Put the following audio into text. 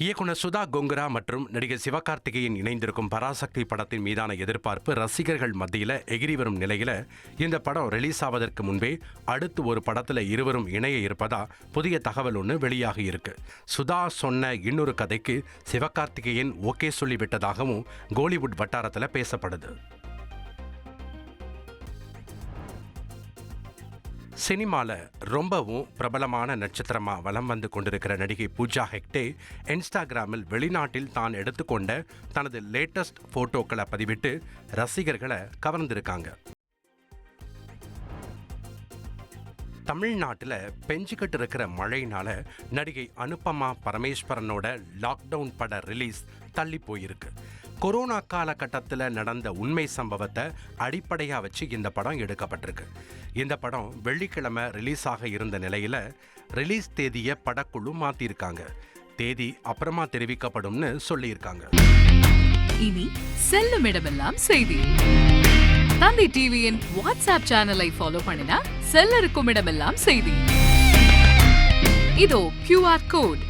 இயக்குனர் சுதா கொங்கரா மற்றும் நடிகர் சிவகார்த்திகேயன் இணைந்திருக்கும் பராசக்தி படத்தின் மீதான எதிர்பார்ப்பு ரசிகர்கள் மத்தியில எகிரி வரும் நிலையில இந்த படம் ரிலீஸ் ஆவதற்கு முன்பே அடுத்து ஒரு படத்துல இருவரும் இணைய இருப்பதா புதிய தகவல் ஒன்று வெளியாகி இருக்கு. சுதா சொன்ன இன்னொரு கதைக்கு சிவகார்த்திகேயன் ஓகே சொல்லிவிட்டதாகவும் கோலிவுட் வட்டாரத்தில் பேசப்படுது. சினிமாவில் ரொம்பவும் பிரபலமான நட்சத்திரமாக வலம் வந்து கொண்டிருக்கிற நடிகை பூஜா ஹெக்டே இன்ஸ்டாகிராமில் வெளிநாட்டில் தான் எடுத்துக்கொண்ட தனது லேட்டஸ்ட் போட்டோக்களை பதிவிட்டு ரசிகர்களை கவர்ந்திருக்காங்க. தமிழ்நாட்டில் பெஞ்சுக்கிட்டு இருக்கிற மழையினால நடிகை அனுபமா பரமேஸ்வரனோட லாக்டவுன் பட ரிலீஸ் தள்ளி போயிருக்கு. கொரோனா காலகட்டத்தில் நடந்த உண்மை சம்பவத்தை அடிப்படையாக வச்சு இந்த படம் எடுக்கப்பட்டிருக்கு. இந்த படம் வெள்ளிக்கிழமை ரிலீஸ் ஆக இருந்த நிலையில் ரிலீஸ் தேதியை படக்குழு மாற்றிருக்காங்க தேதி அப்புறமா தெரிவிக்கப்படும்னு சொல்லியிருக்காங்க. இனி செல்லும் இடமெல்லாம் செய்தி. தந்தி டிவியின் வாட்ஸ்அப் சேனலை ஃபாலோ பண்ணினா செல்ல இருக்கும் இடமெல்லாம் செய்தி. இதோ கியூஆர் கோட்